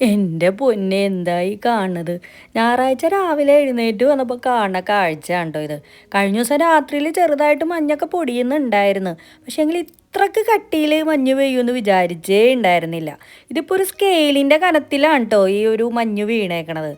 എന്റെ പൊന്നെ എന്തായി കാണുന്നത്? ഞായറാഴ്ച രാവിലെ എഴുന്നേറ്റ് വന്നപ്പോൾ കാണുന്ന കാഴ്ച കണ്ടോ ഇത്. കഴിഞ്ഞ ദിവസം രാത്രിയിൽ ചെറുതായിട്ട് മഞ്ഞൊക്കെ പൊടിയുന്നുണ്ടായിരുന്നു. പക്ഷേ എങ്കിൽ ഇത്രക്ക് കട്ടിയിൽ മഞ്ഞ് പെയ്യുമെന്ന് വിചാരിച്ചേ ഉണ്ടായിരുന്നില്ല. ഇതിപ്പോൾ ഒരു സ്കെയിലിന്റെ കനത്തിലാണ് കേട്ടോ ഈ ഒരു മഞ്ഞ് വീണേക്കണത്.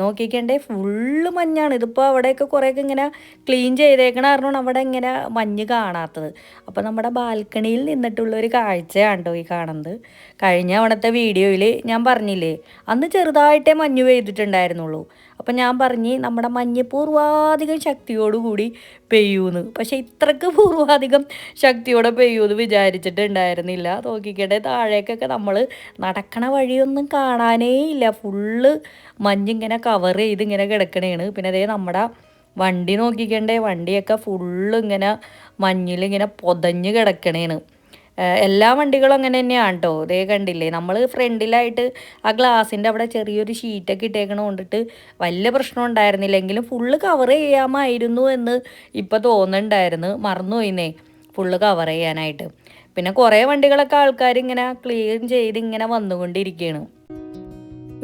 നോക്കിക്കണ്ടേ ഫുള്ള് മഞ്ഞാണ്. ഇതിപ്പോൾ അവിടെയൊക്കെ കുറേയൊക്കെ ഇങ്ങനെ ക്ലീൻ ചെയ്തേക്കണ കാരണം അവിടെ ഇങ്ങനെ മഞ്ഞ് കാണാത്തത്. അപ്പോൾ നമ്മുടെ ബാൽക്കണിയിൽ നിന്നിട്ടുള്ള ഒരു കാഴ്ചയാണ് ഈ കാണുന്നത്. കഴിഞ്ഞ അവിടുത്തെ വീഡിയോയിൽ ഞാൻ പറഞ്ഞില്ലേ അന്ന് ചെറുതായിട്ടേ മഞ്ഞ് പെയ്തിട്ടുണ്ടായിരുന്നുള്ളൂ. അപ്പം ഞാൻ പറഞ്ഞ് നമ്മുടെ മഞ്ഞ് പൂർവാധികം ശക്തിയോടുകൂടി പെയ്യൂന്ന്. പക്ഷേ ഇത്രക്ക് പൂർവാധികം ശക്തിയോടെ പെയ്യൂന്ന് വിചാരിച്ചിട്ടുണ്ടായിരുന്നില്ല. നോക്കിക്കട്ടെ താഴേക്കൊക്കെ നമ്മൾ നടക്കണ വഴിയൊന്നും കാണാനേ ഇല്ല. ഫുള്ള് മഞ്ഞിങ്ങനെ കവർ ചെയ്ത് ഇങ്ങനെ കിടക്കണേണ്. പിന്നെ അതേ നമ്മുടെ വണ്ടി നോക്കിക്കണ്ടേ വണ്ടിയൊക്കെ ഫുള്ള് ഇങ്ങനെ മഞ്ഞിൽ ഇങ്ങനെ പൊതഞ്ഞ് കിടക്കണേണ്. എല്ലാ വണ്ടികളും അങ്ങനെ തന്നെയാണ് കേട്ടോ ഇതേ കണ്ടില്ലേ നമ്മൾ ഫ്രണ്ടിലായിട്ട് ആ ഗ്ലാസിന്റെ അവിടെ ചെറിയൊരു ഷീറ്റൊക്കെ ഇട്ടേക്കണ കൊണ്ടിട്ട് വലിയ പ്രശ്നം ഉണ്ടായിരുന്നില്ലെങ്കിലും ഫുള്ള് കവർ ചെയ്യാമായിരുന്നു എന്ന് ഇപ്പോൾ തോന്നുന്നുണ്ടായിരുന്നു. മറന്നുപോയിന്നേ ഫുള്ള് കവർ ചെയ്യാനായിട്ട്. പിന്നെ കുറേ വണ്ടികളൊക്കെ ആൾക്കാർ ഇങ്ങനെ ക്ലീൻ ചെയ്ത് ഇങ്ങനെ വന്നുകൊണ്ടിരിക്കുകയാണ്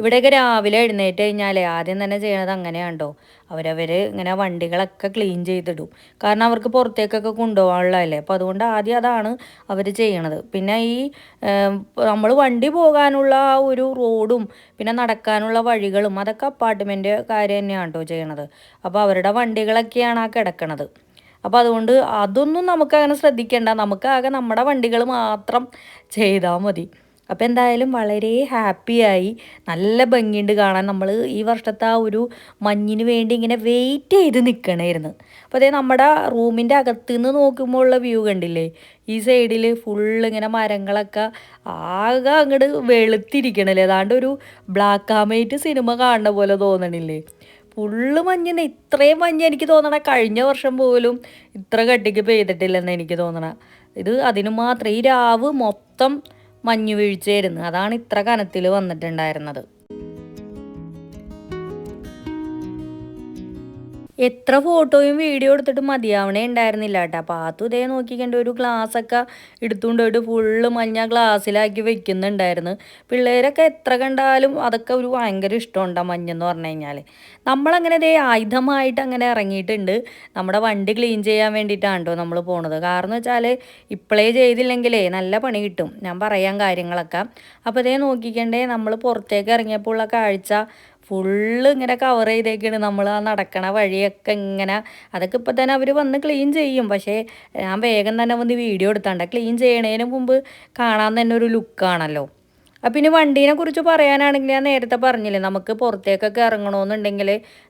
ഇവിടെയൊക്കെ രാവിലെ എഴുന്നേറ്റ് കഴിഞ്ഞാൽ ആദ്യം തന്നെ ചെയ്യണത് അങ്ങനെയാണ്ടോ അവരവർ ഇങ്ങനെ വണ്ടികളൊക്കെ ക്ലീൻ ചെയ്തിടും. കാരണം അവർക്ക് പുറത്തേക്കൊക്കെ കൊണ്ടുപോകാനുള്ളതല്ലേ. അപ്പോൾ അതുകൊണ്ട് ആദ്യം അതാണ് അവർ ചെയ്യണത്. പിന്നെ ഈ നമ്മൾ വണ്ടി പോകാനുള്ള ആ ഒരു റോഡും പിന്നെ നടക്കാനുള്ള വഴികളും അതൊക്കെ അപ്പാർട്ട്മെന്റ് കാര്യം തന്നെയാണ് ചെയ്യണത്. അപ്പോൾ അവരുടെ വണ്ടികളൊക്കെയാണ് ആ കിടക്കണത്. അപ്പോൾ അതുകൊണ്ട് അതൊന്നും നമുക്കങ്ങനെ ശ്രദ്ധിക്കേണ്ട. നമുക്കാകെ നമ്മുടെ വണ്ടികൾ മാത്രം ചെയ്താൽ മതി. അപ്പോൾ എന്തായാലും വളരെ ഹാപ്പിയായി നല്ല ഭംഗിയുണ്ട് കാണാൻ. നമ്മൾ ഈ വർഷത്തെ ആ ഒരു മഞ്ഞിന് വേണ്ടി ഇങ്ങനെ വെയിറ്റ് ചെയ്ത് നിൽക്കണമായിരുന്നു അപ്പോൾ അതേ നമ്മുടെ റൂമിന്റെ അകത്ത് നിന്ന് നോക്കുമ്പോൾ ഉള്ള വ്യൂ കണ്ടില്ലേ? ഈ സൈഡിൽ ഫുള്ള് ഇങ്ങനെ മരങ്ങളൊക്കെ ആകെ അങ്ങോട്ട് വെളുത്തിരിക്കണല്ലേ? ഏതാണ്ട് ഒരു ബ്ലാക്ക് വൈറ്റ് സിനിമ കാണുന്ന പോലെ തോന്നണില്ലേ? ഫുള്ള് മഞ്ഞിന് ഇത്രയും മഞ്ഞ് എനിക്ക് തോന്നണ കഴിഞ്ഞ വർഷം പോലും ഇത്ര കട്ടിക്ക് പെയ്തിട്ടില്ലെന്ന് എനിക്ക് തോന്നണ. ഇത് അതിനു മാത്രം ഈ രാവ് മൊത്തം മഞ്ഞു വീഴ്ചയായിരുന്നു അതാണ് ഇത്ര കനത്തിൽ വന്നിട്ടുണ്ടായിരുന്നത്. എത്ര ഫോട്ടോയും വീഡിയോ എടുത്തിട്ട് മതിയാവണേ ഉണ്ടായിരുന്നില്ല കേട്ടോ. അപ്പോൾ ആത്തു ഇതേ നോക്കിക്കണ്ട ഒരു ഗ്ലാസ്സൊക്കെ എടുത്തുകൊണ്ട് പോയിട്ട് ഫുള്ള് മഞ്ഞ ഗ്ലാസ്സിലാക്കി വെക്കുന്നുണ്ടായിരുന്നു. പിള്ളേരൊക്കെ എത്ര കണ്ടാലും അതൊക്കെ ഒരു ഭയങ്കര ഇഷ്ടമുണ്ടാകും മഞ്ഞെന്ന് പറഞ്ഞു കഴിഞ്ഞാൽ നമ്മളങ്ങനെ ഇതേ ആയുധമായിട്ട് അങ്ങനെ ഇറങ്ങിയിട്ടുണ്ട്. നമ്മുടെ വണ്ടി ക്ലീൻ ചെയ്യാൻ വേണ്ടിയിട്ടാണ് കേട്ടോ നമ്മൾ പോണത്. കാരണം വെച്ചാൽ ഇപ്പോഴേ ചെയ്തില്ലെങ്കിലേ നല്ല പണി കിട്ടും. ഞാൻ പറയാൻ കാര്യങ്ങളൊക്കെ. അപ്പോൾ ഇതേ നോക്കിക്കണ്ടേ നമ്മൾ പുറത്തേക്ക് ഇറങ്ങിയപ്പോൾ ഉള്ള കാഴ്ച ഫുള്ള് ഇങ്ങനെ കവർ ചെയ്തേക്കാണ്. നമ്മൾ ആ നടക്കണ വഴിയൊക്കെ ഇങ്ങനെ. അതൊക്കെ ഇപ്പം തന്നെ അവർ വന്ന് ക്ലീൻ ചെയ്യും. പക്ഷേ ഞാൻ വേഗം തന്നെ വന്ന് വീഡിയോ എടുത്താണ്ട്. ക്ലീൻ ചെയ്യണതിന് മുമ്പ് കാണാൻ തന്നെ ഒരു ലുക്കാണല്ലോ അപ്പം പിന്നെ വണ്ടീനെ കുറിച്ച് പറയാനാണെങ്കിൽ ഞാൻ നേരത്തെ പറഞ്ഞില്ലേ നമുക്ക് പുറത്തേക്കൊക്കെ ഇറങ്ങണമെന്നുണ്ടെങ്കിൽ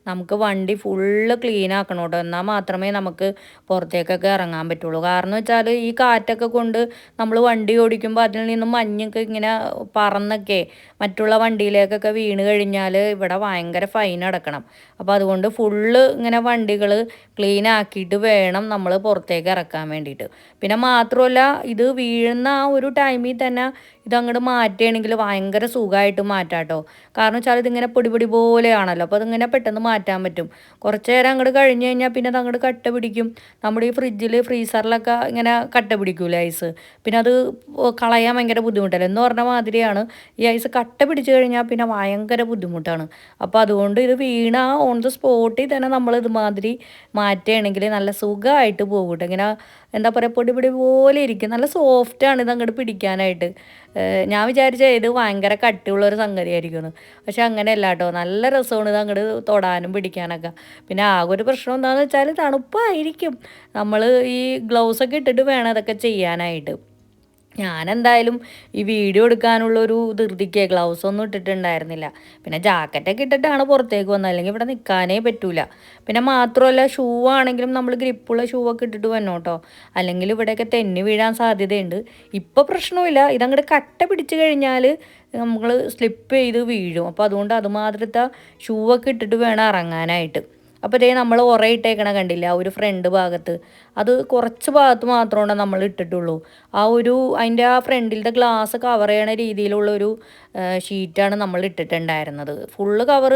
നമുക്ക് വണ്ടി ഫുള്ള് ക്ലീൻ ആക്കണം കേട്ടോ എന്നാൽ മാത്രമേ നമുക്ക് പുറത്തേക്കൊക്കെ ഇറങ്ങാൻ പറ്റുള്ളൂ. കാരണം വെച്ചാൽ ഈ കാറ്റൊക്കെ കൊണ്ട് നമ്മൾ വണ്ടി ഓടിക്കുമ്പോൾ അതിൽ നിന്നും മഞ്ഞൊക്കെ ഇങ്ങനെ പറന്നൊക്കെ മറ്റുള്ള വണ്ടിയിലേക്കൊക്കെ വീണ് കഴിഞ്ഞാൽ ഇവിടെ ഭയങ്കര ഫൈൻ അടക്കണം. അപ്പോൾ അതുകൊണ്ട് ഫുള്ള് ഇങ്ങനെ വണ്ടികൾ ക്ലീൻ ആക്കിയിട്ട് വേണം നമ്മൾ പുറത്തേക്ക് ഇറക്കാൻ വേണ്ടിയിട്ട്. പിന്നെ മാത്രമല്ല ഇത് വീഴുന്ന ആ ഒരു ടൈമിൽ തന്നെ ഇതങ്ങോട്ട് മാറ്റുകയാണെങ്കിൽ ഭയങ്കര സുഖമായിട്ട് മാറ്റാം കേട്ടോ കാരണം വെച്ചാൽ ഇതിങ്ങനെ പൊടിപൊടി പൊടി പോലെയാണല്ലോ. അപ്പോൾ അതിങ്ങനെ പെട്ടെന്ന് മാറ്റാൻ പറ്റും. കുറച്ച് നേരം അങ്ങോട്ട് കഴിഞ്ഞ് കഴിഞ്ഞാൽ പിന്നെ അത് അങ്ങോട്ട് കട്ട പിടിക്കും. നമ്മുടെ ഈ ഫ്രിഡ്ജിൽ ഫ്രീസറിലൊക്കെ ഇങ്ങനെ കട്ട പിടിക്കൂല ഐസ്. പിന്നെ അത് കളയാൻ ഭയങ്കര ബുദ്ധിമുട്ടല്ലേ? എന്ന് പറഞ്ഞ മാതിരിയാണ് ഈ ഐസ് കട്ട പിടിച്ചു കഴിഞ്ഞാൽ പിന്നെ ഭയങ്കര ബുദ്ധിമുട്ടാണ്. അപ്പോൾ അതുകൊണ്ട് ഇത് വീണ ഓൺ ദ സ്പോട്ടിൽ തന്നെ നമ്മൾ ഇതുമാതിരി മാറ്റുകയാണെങ്കിൽ നല്ല സുഖമായിട്ട് പോകും കേട്ടോ ഇങ്ങനെ എന്താ പറയുക പൊടി പൊടി പോലെ ഇരിക്കും. നല്ല സോഫ്റ്റാണ് ഇത് അങ്ങോട്ട് പിടിക്കാനായിട്ട്. ഞാൻ വിചാരിച്ച ഇത് ഭയങ്കര കട്ടിയുള്ള ഒരു സംഗതിയായിരിക്കുമെന്ന് പക്ഷെ അങ്ങനെയല്ല കേട്ടോ. നല്ല രസമാണ് ഇത് അങ്ങോട്ട് തൊടാനും പിടിക്കാനൊക്കെ. പിന്നെ ആകെ ഒരു പ്രശ്നം എന്താണെന്ന് വെച്ചാൽ തണുപ്പായിരിക്കും. നമ്മൾ ഈ ഗ്ലൗസൊക്കെ ഇട്ടിട്ട് വേണം അതൊക്കെ ചെയ്യാനായിട്ട്. ഞാനെന്തായാലും ഈ വീഡിയോ എടുക്കാനുള്ളൊരു ധൃതിക്ക് ഗ്ലൗസ് ഒന്നും ഇട്ടിട്ടുണ്ടായിരുന്നില്ല. പിന്നെ ജാക്കറ്റൊക്കെ ഇട്ടിട്ടാണ് പുറത്തേക്ക് വന്നത്. അല്ലെങ്കിൽ ഇവിടെ നിൽക്കാനേ പറ്റൂല. പിന്നെ മാത്രമല്ല ഷൂ ആണെങ്കിലും നമ്മൾ ഗ്രിപ്പുള്ള ഷൂ ഒക്കെ ഇട്ടിട്ട് വന്നോ കേട്ടോ അല്ലെങ്കിൽ ഇവിടെയൊക്കെ തെന്നി വീഴാൻ സാധ്യതയുണ്ട്. ഇപ്പോൾ പ്രശ്നമില്ല ഇതങ്ങോട്ട് കട്ട പിടിച്ചു കഴിഞ്ഞാൽ നമ്മൾ സ്ലിപ്പ് ചെയ്ത് വീഴും. അപ്പോൾ അതുകൊണ്ട് അതുമാതിരത്തെ ഷൂ ഒക്കെ ഇട്ടിട്ട് വേണം ഇറങ്ങാനായിട്ട്. അപ്പോൾ ഇതേ നമ്മൾ ഉറ ഇട്ടേക്കണ കണ്ടില്ല? ആ ഒരു ഫ്രണ്ട് ഭാഗത്ത്. അത് കുറച്ച് ഭാഗത്ത് മാത്രമാണ് നമ്മൾ ഇട്ടിട്ടുള്ളൂ. ആ ഒരു അതിന്റെ ആ ഫ്രണ്ടിലത്തെ ഗ്ലാസ് കവർ ചെയ്യണ രീതിയിലുള്ള ഒരു ഷീറ്റാണ് നമ്മൾ ഇട്ടിട്ടുണ്ടായിരുന്നത്. ഫുള്ള് കവർ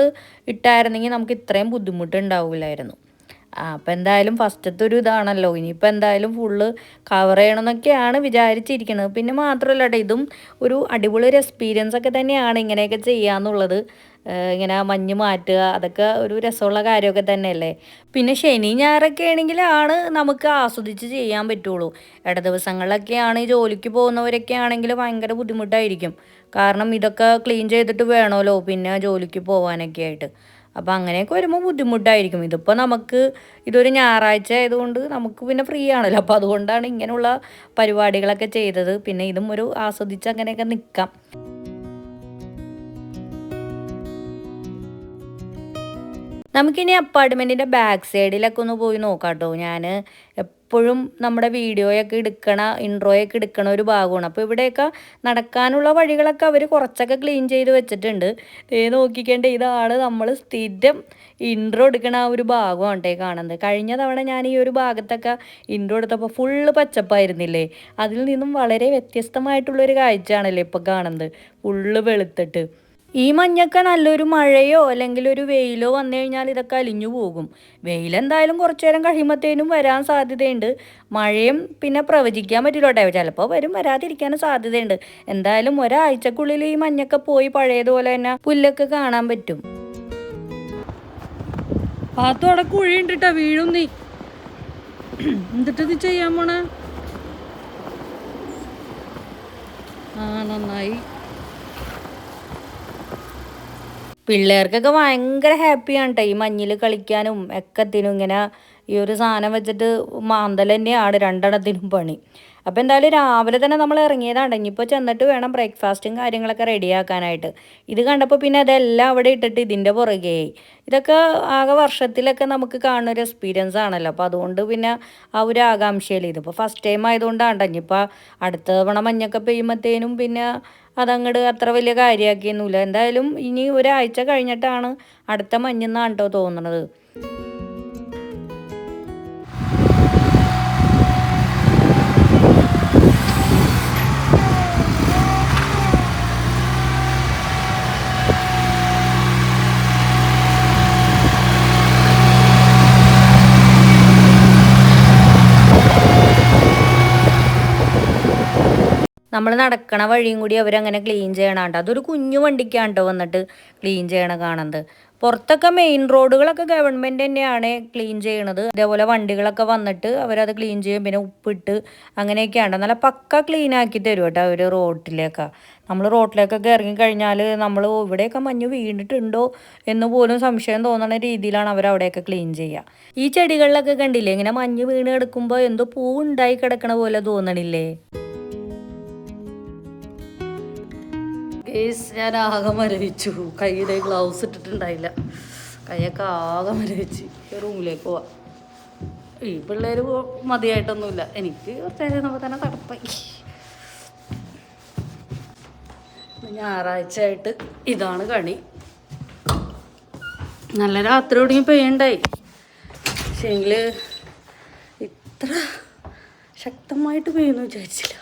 ഇട്ടായിരുന്നെങ്കിൽ നമുക്ക് ഇത്രയും ബുദ്ധിമുട്ടുണ്ടാവില്ലായിരുന്നു. അപ്പം എന്തായാലും ഫസ്റ്റത്തെ ഒരു ഇതാണല്ലോ. ഇനിയിപ്പോൾ എന്തായാലും ഫുള്ള് കവർ ചെയ്യണമെന്നൊക്കെയാണ് വിചാരിച്ചിരിക്കുന്നത് പിന്നെ മാത്രമല്ല കേട്ടോ ഇതും ഒരു അടിപൊളി ഒരു എക്സ്പീരിയൻസ് ഒക്കെ തന്നെയാണ് ഇങ്ങനെയൊക്കെ ചെയ്യാന്നുള്ളത്. ഇങ്ങനെ മഞ്ഞ് മാറ്റുക അതൊക്കെ ഒരു രസമുള്ള കാര്യമൊക്കെ തന്നെയല്ലേ. പിന്നെ ശനി ഞായറൊക്കെ ആണെങ്കിലാണ് നമുക്ക് ആസ്വദിച്ച് ചെയ്യാൻ പറ്റുള്ളൂ. ഇട ദിവസങ്ങളിലൊക്കെയാണ് ഈ ജോലിക്ക് പോകുന്നവരൊക്കെ ആണെങ്കിൽ ഭയങ്കര ബുദ്ധിമുട്ടായിരിക്കും. കാരണം ഇതൊക്കെ ക്ലീൻ ചെയ്തിട്ട് വേണമല്ലോ പിന്നെ ജോലിക്ക് പോകാനൊക്കെ ആയിട്ട്. അപ്പം അങ്ങനെയൊക്കെ വരുമ്പോൾ ബുദ്ധിമുട്ടായിരിക്കും. ഇതിപ്പോൾ നമുക്ക് ഇതൊരു ഞായറാഴ്ച ആയതുകൊണ്ട് നമുക്ക് പിന്നെ ഫ്രീ ആണല്ലോ. അപ്പോൾ അതുകൊണ്ടാണ് ഇങ്ങനെയുള്ള പരിപാടികളൊക്കെ ചെയ്തത്. പിന്നെ ഇതും ഒരു ആസ്വദിച്ച് അങ്ങനെയൊക്കെ നിൽക്കാം നമുക്കിനി അപ്പാർട്ട്മെന്റിന്റെ ബാക്ക് സൈഡിലൊക്കെ ഒന്ന് പോയി നോക്കാം കേട്ടോ ഞാൻ എപ്പോഴും നമ്മുടെ വീഡിയോയൊക്കെ എടുക്കണ ഇൻട്രോയൊക്കെ എടുക്കണ ഒരു ഭാഗമാണ്. അപ്പോൾ ഇവിടെയൊക്കെ നടക്കാനുള്ള വഴികളൊക്കെ അവർ കുറച്ചൊക്കെ ക്ലീൻ ചെയ്ത് വെച്ചിട്ടുണ്ട്. ദേ നോക്കിക്കേണ്ട ഇതാണ് നമ്മൾ സ്ഥിരം ഇൻട്രോ എടുക്കണ ആ ഒരു ഭാഗമാണ് കേട്ടോ കാണുന്നത്. കഴിഞ്ഞ തവണ ഞാൻ ഈ ഒരു ഭാഗത്തൊക്കെ ഇൻട്രോ എടുത്തപ്പോൾ ഫുള്ള് പച്ചപ്പായിരുന്നില്ലേ അതിൽ നിന്നും വളരെ വ്യത്യസ്തമായിട്ടുള്ളൊരു കാഴ്ചയാണല്ലേ ഇപ്പോൾ കാണുന്നത്. ഫുള്ള് വെളുത്തിട്ട്. ഈ മഞ്ഞൊക്കെ നല്ലൊരു മഴയോ അല്ലെങ്കിൽ ഒരു വെയിലോ വന്നു കഴിഞ്ഞാൽ ഇതൊക്കെ അലിഞ്ഞു പോകും. വെയിലെന്തായാലും കുറച്ചു നേരം കഴിയുമ്പോഴത്തേനും വരാൻ സാധ്യതയുണ്ട്. മഴയും പിന്നെ പ്രവചിക്കാൻ പറ്റില്ല കേട്ടോ ചിലപ്പോൾ വരും വരാതിരിക്കാനും സാധ്യതയുണ്ട്. എന്തായാലും ഒരാഴ്ചക്കുള്ളിൽ ഈ മഞ്ഞൊക്കെ പോയി പഴയതുപോലെ തന്നെ പുല്ലൊക്കെ കാണാൻ പറ്റും. ഭാഗത്തോടെ കുഴിയുണ്ട് കേട്ടോ വീഴും നീ. എന്നിട്ട് നീ ചെയ്യാൻ പോണേ? ആ നന്നായി. പിള്ളേർക്കൊക്കെ ഭയങ്കര ഹാപ്പിയാണ് കേട്ടോ ഈ മഞ്ഞിൽ കളിക്കാനും എക്കത്തിനും ഇങ്ങനെ ഈ ഒരു സാധനം വെച്ചിട്ട് മാന്തൽ തന്നെയാണ് രണ്ടെണ്ണത്തിനും പണി. അപ്പോൾ എന്തായാലും രാവിലെ തന്നെ നമ്മൾ ഇറങ്ങിയതാണ്. ഇനിയിപ്പോൾ ചെന്നിട്ട് വേണം ബ്രേക്ക്ഫാസ്റ്റും കാര്യങ്ങളൊക്കെ റെഡിയാക്കാനായിട്ട് ഇത് കണ്ടപ്പോൾ പിന്നെ അതെല്ലാം അവിടെ ഇട്ടിട്ട് ഇതിന്റെ പുറകെയായി ഇതൊക്കെ ആകെ വർഷത്തിലൊക്കെ നമുക്ക് കാണുന്ന ഒരു എക്സ്പീരിയൻസ് ആണല്ലോ. അപ്പോൾ അതുകൊണ്ട് പിന്നെ ആ ഒരു ആകാംക്ഷയിൽ ഇതിപ്പോൾ ഫസ്റ്റ് ടൈം ആയതുകൊണ്ടാണ് ഇനിയിപ്പോൾ അടുത്ത തവണ മഞ്ഞൊക്കെ പെയ്യുമ്പോഴത്തേനും പിന്നെ അതങ്ങോട്ട് അത്ര വലിയ കാര്യമാക്കിയൊന്നുമില്ല എന്തായാലും ഇനി ഒരാഴ്ച കഴിഞ്ഞിട്ടാണ് അടുത്ത മഞ്ഞെന്നാണ് കേട്ടോ തോന്നുന്നത് നമ്മൾ നടക്കണ വഴിയും കൂടി അവരങ്ങനെ ക്ലീൻ ചെയ്യണാണ്ട്. അതൊരു കുഞ്ഞു വണ്ടിക്കാണ്ടോ വന്നിട്ട് ക്ലീൻ ചെയ്യണ കാണുന്നത്. പുറത്തൊക്കെ മെയിൻ റോഡുകളൊക്കെ ഗവൺമെന്റ് തന്നെയാണ് ക്ലീൻ ചെയ്യണത്. അതേപോലെ വണ്ടികളൊക്കെ വന്നിട്ട് അവരത് ക്ലീൻ ചെയ്യും. പിന്നെ ഉപ്പിട്ട് അങ്ങനെയൊക്കെയാണ്. നല്ല പക്ക ക്ലീൻ ആക്കി തരും കേട്ടോ അവർ റോഡിലേക്ക് നമ്മൾ റോഡിലേക്കൊക്കെ ഇറങ്ങിക്കഴിഞ്ഞാൽ നമ്മൾ ഇവിടെയൊക്കെ മഞ്ഞ് വീണിട്ടുണ്ടോ എന്ന് പോലും സംശയം തോന്നുന്ന രീതിയിലാണ് അവർ അവിടെയൊക്കെ ക്ലീൻ ചെയ്യുക. ഈ ചെടികളിലൊക്കെ കണ്ടില്ലേ? ഇങ്ങനെ മഞ്ഞ് വീണ് കിടക്കുമ്പോൾ എന്തോ പൂ ഉണ്ടായി കിടക്കണ പോലെ തോന്നണില്ലേ? കേസ് ഞാൻ ആകെ മരവിച്ചു. കൈയുടെ ഗ്ലൗസ് ഇട്ടിട്ടുണ്ടായില്ല. കൈയൊക്കെ ആകെ മരവിച്ച്. റൂമിലേക്ക് പോവാം. ഈ പിള്ളേർ മതിയായിട്ടൊന്നുമില്ല. എനിക്ക് കുറച്ച് നേരം നമ്മൾ തന്നെ തടപ്പായി ഞായറാഴ്ച ആയിട്ട് ഇതാണ് കണി. നല്ല രാത്രി തുടങ്ങി പെയ്യണ്ടായി. പക്ഷേങ്കിൽ ഇത്ര ശക്തമായിട്ട് പെയ്യുന്നു വിചാരിച്ചില്ല.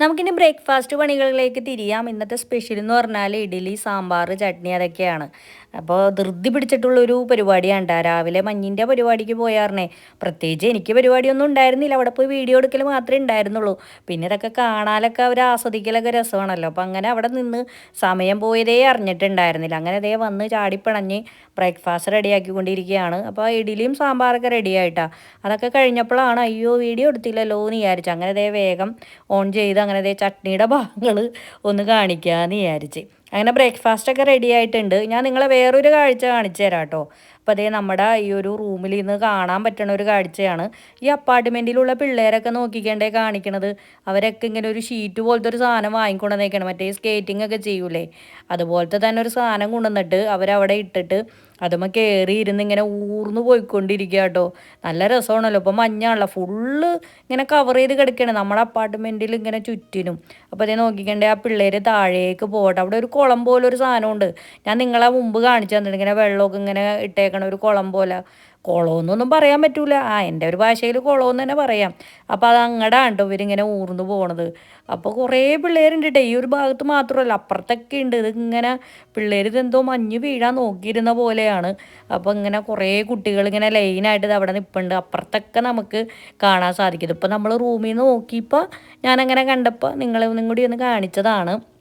നമുക്കിനി ബ്രേക്ക്ഫാസ്റ്റ് പണികളിലേക്ക് തിരിയാം. ഇന്നത്തെ സ്പെഷ്യൽ എന്ന് പറഞ്ഞാൽ ഇഡ്ഡലി സാമ്പാർ ചട്നി അതൊക്കെയാണ്. അപ്പോൾ ധൃതി പിടിച്ചിട്ടുള്ളൊരു പരിപാടിയാണ്. രാവിലെ മഞ്ഞിന്റെ പരിപാടിക്ക് പോയാർന്നേ. പ്രത്യേകിച്ച് എനിക്ക് പരിപാടിയൊന്നും ഉണ്ടായിരുന്നില്ല. അവിടെ പോയി വീഡിയോ എടുക്കൽ മാത്രമേ ഉണ്ടായിരുന്നുള്ളൂ. പിന്നെ ഇതൊക്കെ കാണാനൊക്കെ അവർ ആസ്വദിക്കലൊക്കെ രസമാണല്ലോ. അപ്പോൾ അങ്ങനെ അവിടെ നിന്ന് സമയം പോയതേ അറിഞ്ഞിട്ടുണ്ടായിരുന്നില്ല. അങ്ങനെ അതേ വന്ന് ചാടിപ്പിണഞ്ഞ് ബ്രേക്ക്ഫാസ്റ്റ് റെഡിയാക്കിക്കൊണ്ടിരിക്കുകയാണ് അപ്പോൾ ഇഡ്ഡലിയും സാമ്പാറൊക്കെ റെഡി ആയിട്ടാ അതൊക്കെ കഴിഞ്ഞപ്പോഴാണ് അയ്യോ വീഡിയോ എടുത്തില്ലല്ലോ എന്ന് വിചാരിച്ചു. അങ്ങനെ അതേ വേഗം ഓൺ ചെയ്ത് അങ്ങനെ അതേ ചട്നിയുടെ ഭാഗങ്ങൾ ഒന്ന് കാണിക്കാമെന്ന് വിചാരിച്ച്. അങ്ങനെ ബ്രേക്ക്ഫാസ്റ്റ് ഒക്കെ റെഡി ആയിട്ടുണ്ട്. ഞാൻ നിങ്ങളെ വേറൊരു കാഴ്ച കാണിച്ചു തരാം കേട്ടോ. അപ്പോൾ അതേ നമ്മുടെ ഈ ഒരു റൂമിൽ നിന്ന് കാണാൻ പറ്റുന്ന ഒരു കാഴ്ചയാണ്. ഈ അപ്പാർട്ട്മെന്റിലുള്ള പിള്ളേരൊക്കെ നോക്കിക്കേണ്ടേ കാണിക്കണത്? അവരൊക്കെ ഇങ്ങനെ ഒരു ഷീറ്റ് പോലത്തെ ഒരു സാധനം വാങ്ങിക്കൊണ്ടുവന്നേക്കണം. മറ്റേ സ്കേറ്റിംഗ് ഒക്കെ ചെയ്യൂലേ? അതുപോലത്തെ തന്നെ ഒരു സാധനം കൊണ്ടുവന്നിട്ട് അവരവിടെ ഇട്ടിട്ട് അതുമ്മ കയറി ഇരുന്ന് ഇങ്ങനെ ഊർന്നു പോയിക്കൊണ്ടിരിക്കുക കേട്ടോ നല്ല രസമാണല്ലോ. ഇപ്പം മഞ്ഞാണല്ലോ. ഫുള്ള് ഇങ്ങനെ കവർ ചെയ്ത് കിടക്കുകയാണ് നമ്മുടെ അപ്പാർട്ട്മെന്റിൽ ഇങ്ങനെ ചുറ്റിനും. അപ്പോൾ അതേ നോക്കിക്കണ്ടേ ആ പിള്ളേർ താഴേക്ക് പോകട്ടെ. അവിടെ ഒരു കുളം പോലെ ഒരു സാധനമുണ്ട്. ഞാൻ നിങ്ങളെ മുമ്പ് കാണിച്ചു തന്നിട്ടുണ്ട്. ഇങ്ങനെ വെള്ളമൊക്കെ ഇങ്ങനെ ഇട്ടേക്കണ ഒരു കുളം പോലെ. കുളമെന്നൊന്നും പറയാൻ പറ്റൂല. ആ എന്റെ ഒരു ഭാഷയിൽ കുളമെന്ന് തന്നെ പറയാം. അപ്പോൾ അത് അങ്ങടാണ്ടോ ഇവരിങ്ങനെ ഊർന്നു പോണത്. അപ്പോൾ കുറേ പിള്ളേരുണ്ട് ഈ ഒരു ഭാഗത്ത് മാത്രമല്ല അപ്പുറത്തൊക്കെ ഉണ്ട് ഇതിങ്ങനെ പിള്ളേർ ഇതെന്തോ മഞ്ഞ് വീഴാൻ നോക്കിയിരുന്ന പോലെയാണ്. അപ്പോൾ ഇങ്ങനെ കുറേ കുട്ടികൾ ഇങ്ങനെ ലൈനായിട്ട് ഇത് അവിടെ നിൽപ്പുണ്ട് അപ്പുറത്തൊക്കെ നമുക്ക് കാണാൻ സാധിക്കും. ഇതിപ്പോൾ നമ്മൾ റൂമിൽ നിന്ന് നോക്കിയപ്പോൾ ഞാനങ്ങനെ കണ്ടപ്പോൾ നിങ്ങളെ ഒന്നും കൂടി ഒന്ന് കാണിച്ചതാണ്.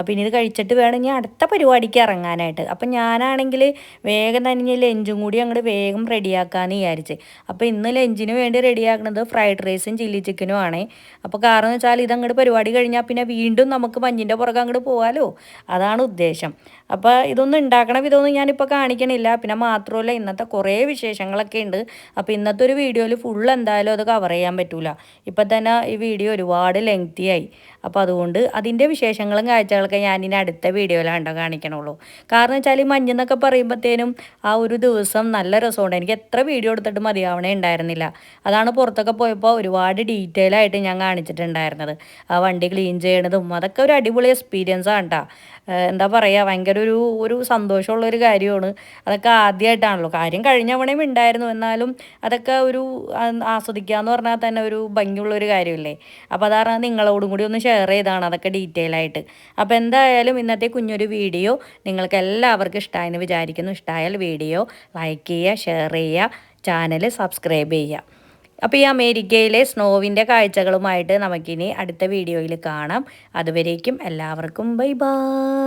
അപ്പോൾ ഇനി ഇത് കഴിച്ചിട്ട് വേണം ഇനി അടുത്ത പരിപാടിക്ക് ഇറങ്ങാനായിട്ട്. അപ്പം ഞാനാണെങ്കിൽ വേഗം തന്നെ ലഞ്ചും കൂടി അങ്ങോട്ട് വേഗം റെഡിയാക്കാമെന്ന് വിചാരിച്ച്. അപ്പോൾ ഇന്ന് ലഞ്ചിന് വേണ്ടി റെഡിയാക്കുന്നത് ഫ്രൈഡ് റൈസും ചില്ലി ചിക്കനും ആണ്. അപ്പോൾ കാരണം വെച്ചാൽ ഇതങ്ങോട്ട് പരിപാടി കഴിഞ്ഞാൽ പിന്നെ വീണ്ടും നമുക്ക് മഞ്ഞിന്റെ പുറകെ അങ്ങോട്ട് പോകാമല്ലോ അതാണ് ഉദ്ദേശം. അപ്പോൾ ഇതൊന്നും ഉണ്ടാക്കണ വിധമൊന്നും ഞാനിപ്പോൾ കാണിക്കണില്ല. പിന്നെ മാത്രമല്ല ഇന്നത്തെ കുറേ വിശേഷങ്ങളൊക്കെ ഉണ്ട് അപ്പോൾ ഇന്നത്തെ ഒരു വീഡിയോയിൽ ഫുൾ എന്തായാലും അത് കവർ ചെയ്യാൻ പറ്റില്ല ഇപ്പം തന്നെ ഈ വീഡിയോ ഒരുപാട് ലെങ്തിയായി അപ്പോൾ അതുകൊണ്ട് അതിന്റെ വിശേഷങ്ങളും കാഴ്ചകളൊക്കെ ഞാൻ ഇനി അടുത്ത വീഡിയോയിലാണ്ടോ കാണിക്കണുള്ളൂ. കാരണം വെച്ചാൽ ഈ മഞ്ഞെന്നൊക്കെ പറയുമ്പോഴത്തേനും ആ ഒരു ദിവസം നല്ല രസമുണ്ട്. എനിക്ക് എത്ര വീഡിയോ എടുത്തിട്ട് മതിയാവണേ ഉണ്ടായിരുന്നില്ല. അതാണ് പുറത്തൊക്കെ പോയപ്പോൾ ഒരുപാട് ഡീറ്റെയിൽ ആയിട്ട് ഞാൻ കാണിച്ചിട്ടുണ്ടായിരുന്നത്. ആ വണ്ടി ക്ലീൻ ചെയ്യണതും അതൊക്കെ ഒരു അടിപൊളി എക്സ്പീരിയൻസ് ആണ് കേട്ടോ എന്താ പറയുക ഭയങ്കര ഒരു ഒരു സന്തോഷമുള്ളൊരു കാര്യമാണ്. അതൊക്കെ ആദ്യമായിട്ടാണല്ലോ കാര്യം കഴിഞ്ഞ തവണയും ഉണ്ടായിരുന്നു. എന്നാലും അതൊക്കെ ഒരു ആസ്വദിക്കുക എന്ന് പറഞ്ഞാൽ തന്നെ ഒരു ഭംഗിയുള്ളൊരു കാര്യമല്ലേ? അപ്പോൾ അതാണ് നിങ്ങളോടും കൂടി ഒന്ന് ഷെയർ ചെയ്താണ് അതൊക്കെ ഡീറ്റെയിൽ ആയിട്ട്. അപ്പോൾ എന്തായാലും ഇന്നത്തെ കുഞ്ഞൊരു വീഡിയോ നിങ്ങൾക്ക് എല്ലാവർക്കും ഇഷ്ടമായെന്ന് വിചാരിക്കുന്നു. ഇഷ്ടമായാൽ വീഡിയോ ലൈക്ക് ചെയ്യുക ഷെയർ ചെയ്യുക ചാനൽ സബ്സ്ക്രൈബ് ചെയ്യുക. അപ്പോൾ ഈ അമേരിക്കയിലെ സ്നോവിന്റെ കാഴ്ചകളുമായിട്ട് നമുക്കിനി അടുത്ത വീഡിയോയിൽ കാണാം. അതുവരേക്കും എല്ലാവർക്കും ബൈ ബൈ